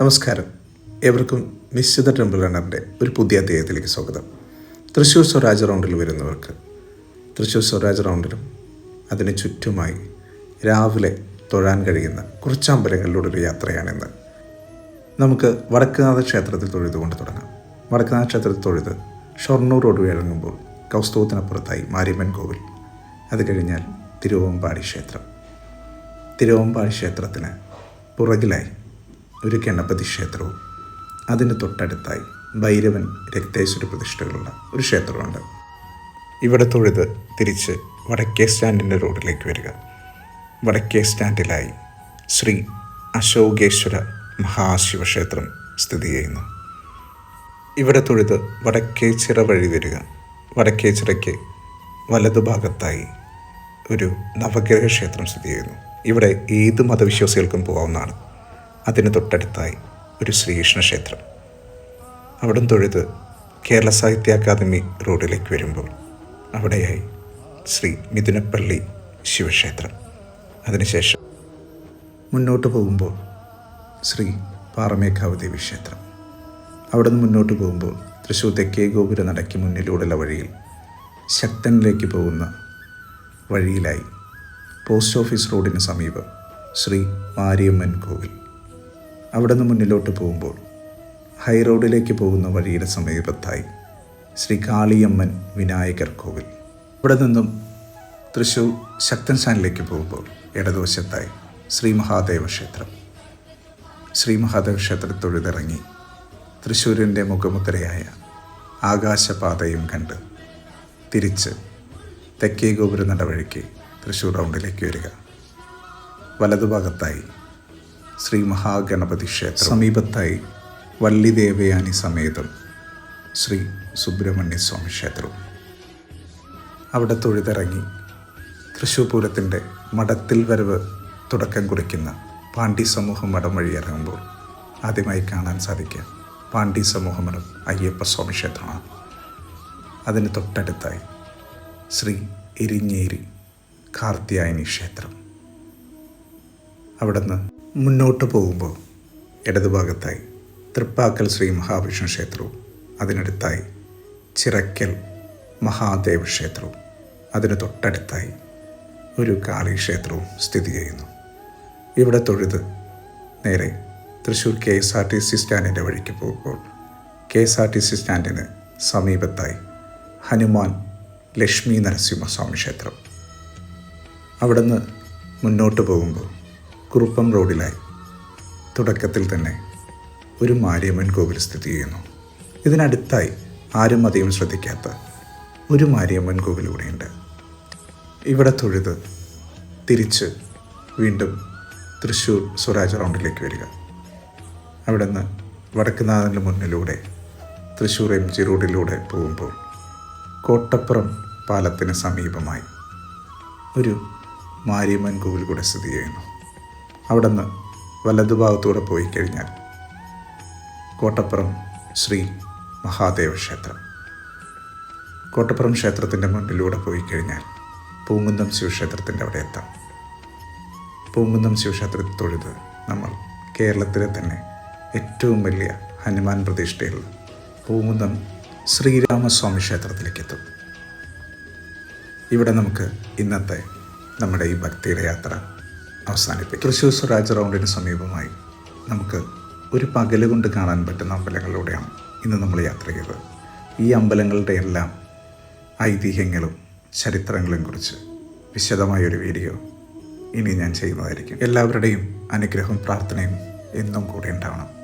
നമസ്കാരം. ഏവർക്കും നിശ്ചിത ടെമ്പിൾ റണ്ണറിന്റെ ഒരു പുതിയ അദ്ദേഹത്തിലേക്ക് സ്വാഗതം. തൃശ്ശൂർ സ്വരാജ് റൗണ്ടിൽ വരുന്നവർക്ക് തൃശ്ശൂർ സ്വരാജ് റൗണ്ടിലും അതിന് ചുറ്റുമായി രാവിലെ തൊഴാൻ കഴിയുന്ന കുറച്ച് അമ്പലങ്ങളിലൂടെ ഒരു യാത്രയാണിന്ന്. നമുക്ക് വടക്കുനാഥ ക്ഷേത്രത്തിൽ തൊഴുതുകൊണ്ട് തുടങ്ങാം. വടക്കുനാഥ ക്ഷേത്രത്തിൽ തൊഴുത് ഷൊർണൂർ റോഡ് ഇറങ്ങുമ്പോൾ കൗസ്തവത്തിനപ്പുറത്തായി മാരിയമ്മൻ കോവിൽ. അത് കഴിഞ്ഞാൽ തിരുവമ്പാടി ക്ഷേത്രം. തിരുവമ്പാടി ക്ഷേത്രത്തിന് പുറകിലായി ഒരു ഗണപതി ക്ഷേത്രവും അതിന് തൊട്ടടുത്തായി ഭൈരവൻ രക്തേശ്വര പ്രതിഷ്ഠകളുള്ള ഒരു ക്ഷേത്രമുണ്ട്. ഇവിടെ തൊഴുത് തിരിച്ച് വടക്കേ സ്റ്റാൻഡിന്റെ റോഡിലേക്ക് വരിക. വടക്കേ സ്റ്റാൻഡിലായി ശ്രീ അശോകേശ്വര മഹാശിവക്ഷേത്രം സ്ഥിതി ചെയ്യുന്നു. ഇവിടെ തൊഴുത് വടക്കേ ചിറ വഴി വരിക. വടക്കേ ചിറയ്ക്ക് വലതുഭാഗത്തായി ഒരു നവഗ്രഹ ക്ഷേത്രം സ്ഥിതി ചെയ്യുന്നു. ഇവിടെ ഏത് മതവിശ്വാസികൾക്കും പോകാവുന്നതാണ്. അതിന് തൊട്ടടുത്തായി ഒരു ശ്രീകൃഷ്ണ ക്ഷേത്രം. അവിടം തൊഴുത് കേരള സാഹിത്യ അക്കാദമി റോഡിലേക്ക് വരുമ്പോൾ അവിടെയായി ശ്രീ മിഥുനപ്പള്ളി ശിവക്ഷേത്രം. അതിനുശേഷം മുന്നോട്ട് പോകുമ്പോൾ ശ്രീ പാറമേക്കാവ് ദേവി ക്ഷേത്രം. അവിടെ നിന്ന് മുന്നോട്ട് പോകുമ്പോൾ തൃശ്ശൂർ തെക്കേ ഗോപുര നടക്ക് മുന്നിലൂടെയുള്ള വഴിയിൽ ശക്തനിലേക്ക് പോകുന്ന വഴിയിലായി പോസ്റ്റ് ഓഫീസ് റോഡിന് സമീപം ശ്രീ മാരിയമ്മൻ കോവിൽ. അവിടെ നിന്ന് മുന്നിലോട്ട് പോകുമ്പോൾ ഹൈ റോഡിലേക്ക് പോകുന്ന വഴിയുടെ സമീപത്തായി ശ്രീ കാളിയമ്മൻ വിനായകർ കോവിൽ. ഇവിടെ നിന്നും തൃശ്ശൂർ ശക്തൻ സാനിലേക്ക് പോകുമ്പോൾ ഇടതുവശത്തായി ശ്രീ മഹാദേവ ക്ഷേത്രം. ശ്രീ മഹാദേവ ക്ഷേത്രത്തൊഴുതിറങ്ങി തൃശ്ശൂരിന്റെ മുഖമുദ്രയായ ആകാശപാതയും കണ്ട് തിരിച്ച് തെക്കേ ഗോപുര നടവഴിക്ക് തൃശ്ശൂർ റൗണ്ടിലേക്ക് വരിക. വലതുഭാഗത്തായി ശ്രീ മഹാഗണപതി ക്ഷേത്രം. സമീപത്തായി വള്ളി ദേവയാനി സമേതം ശ്രീ സുബ്രഹ്മണ്യസ്വാമി ക്ഷേത്രവും അവിടെ തൊഴുതിറങ്ങി തൃശ്ശൂർ പൂരത്തിന്റെ മഠത്തിൽ വരവ് തുടക്കം കുറിക്കുന്ന പാണ്ഡി സമൂഹം മഠം വഴി ഇറങ്ങുമ്പോൾ ആദ്യമായി കാണാൻ സാധിക്കുക പാണ്ഡി സമൂഹ മഠം അയ്യപ്പ സ്വാമി ക്ഷേത്രമാണ്. അതിന് തൊട്ടടുത്തായി ശ്രീ എരിഞ്ഞേരി കാർത്തിയായനി ക്ഷേത്രം. അവിടുന്ന് മുന്നോട്ട് പോകുമ്പോൾ ഇടതുഭാഗത്തായി തൃപ്പാക്കൽ ശ്രീ മഹാവിഷ്ണു ക്ഷേത്രവും അതിനടുത്തായി ചിറക്കൽ മഹാദേവ ക്ഷേത്രവും അതിന് തൊട്ടടുത്തായി ഒരു കാളി ക്ഷേത്രവും സ്ഥിതി ചെയ്യുന്നു. ഇവിടെ തൊഴുത് നേരെ Thrissur K S R T C സ്റ്റാൻഡിന്റെ വഴിക്ക് പോകുമ്പോൾ K S R T C സ്റ്റാൻഡിന് സമീപത്തായി ഹനുമാൻ ലക്ഷ്മി നരസിംഹസ്വാമി ക്ഷേത്രം. അവിടുന്ന് മുന്നോട്ട് പോകുമ്പോൾ കുറുപ്പം റോഡിലായി. തുടക്കത്തിൽ തന്നെ ഒരു മാരിയമ്മൻ കോവിൽ സ്ഥിതി ചെയ്യുന്നു. ഇതിനടുത്തായി ആരും അധികം ശ്രദ്ധിക്കാത്ത ഒരു മാരിയമ്മൻ കോവിൽ ഇവിടെയുണ്ട്. ഇവിടെ തൊഴുത് തിരിച്ച് വീണ്ടും തൃശ്ശൂർ സ്വരാജ് റൗണ്ടിലേക്ക് വരിക. അവിടെ നിന്ന് വടക്കുനാഥന്റെ മുന്നിലൂടെ തൃശ്ശൂർ എം ജി റോഡിലൂടെ പോകുമ്പോൾ കോട്ടപ്പുറം പാലത്തിന് സമീപമായി ഒരു മാരിയമ്മൻ കോവിൽ കൂടെ സ്ഥിതി ചെയ്യുന്നു. അവിടെ നിന്ന് വലതുഭാഗത്തൂടെ പോയി കഴിഞ്ഞാൽ കോട്ടപ്പുറം ശ്രീ മഹാദേവ ക്ഷേത്രം. കോട്ടപ്പുറം ക്ഷേത്രത്തിന്റെ മുന്നിലൂടെ പോയി കഴിഞ്ഞാൽ പൂങ്കുന്നം ശിവക്ഷേത്രത്തിന്റെ അവിടെ എത്താം. പൂങ്കുന്നം ശിവക്ഷേത്രത്തിൽ തൊഴുത് നമ്മൾ കേരളത്തിലെ തന്നെ ഏറ്റവും വലിയ ഹനുമാൻ പ്രതിഷ്ഠയുള്ള പൂങ്കുന്നം ശ്രീരാമസ്വാമി ക്ഷേത്രത്തിലേക്ക് എത്തും. ഇവിടെ നമുക്ക് ഇന്നത്തെ നമ്മുടെ ഈ ഭക്തിയുടെ യാത്ര അവസാനിപ്പിക്കും. തൃശ്ശൂർ സ്വരാജ് റൗണ്ടിന് സമീപമായി നമുക്ക് ഒരു പകൽ കൊണ്ട് കാണാൻ പറ്റുന്ന അമ്പലങ്ങളിലൂടെയാണ് ഇന്ന് നമ്മൾ യാത്ര ചെയ്തത്. ഈ അമ്പലങ്ങളുടെ എല്ലാം ഐതിഹ്യങ്ങളും ചരിത്രങ്ങളും കുറിച്ച് വിശദമായൊരു വീഡിയോ ഇനി ഞാൻ ചെയ്യുന്നതായിരിക്കും. എല്ലാവരുടെയും അനുഗ്രഹവും പ്രാർത്ഥനയും എന്നും കൂടെ ഉണ്ടാവണം.